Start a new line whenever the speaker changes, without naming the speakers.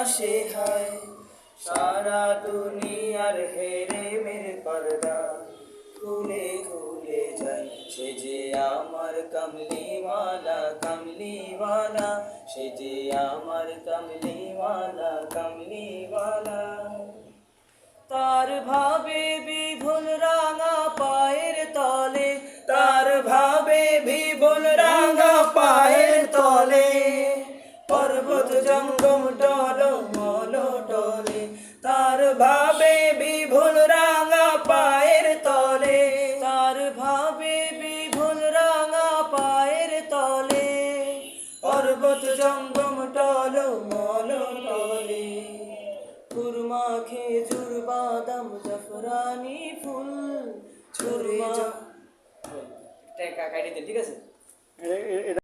আসে হায়। সারা দুনিয়ার হেরে মেরে পর্দা খুলে খুলে যায় সে যে আমার কমলিওয়ালা কমলিওয়ালা। সে যে আমার কমলিওয়ালা কমলিওয়ালা। তার ভাবে বিভুল রাঙা পায়ের তলে, তার ভাবে বিভুল রাঙা তলে পর্বত জঙ্গম টল মল টলে তার ভাবে বিভুল রাঙা পায়ের তলে তার ভাবে বিভুল রাঙা পায়ের তলে পর্বত জঙ্গম টল মল টলে। কুরমা খেজুর বাদাম জাফরানি ফুল ছুরমা টাকা কাটি দিন ঠিক আছে?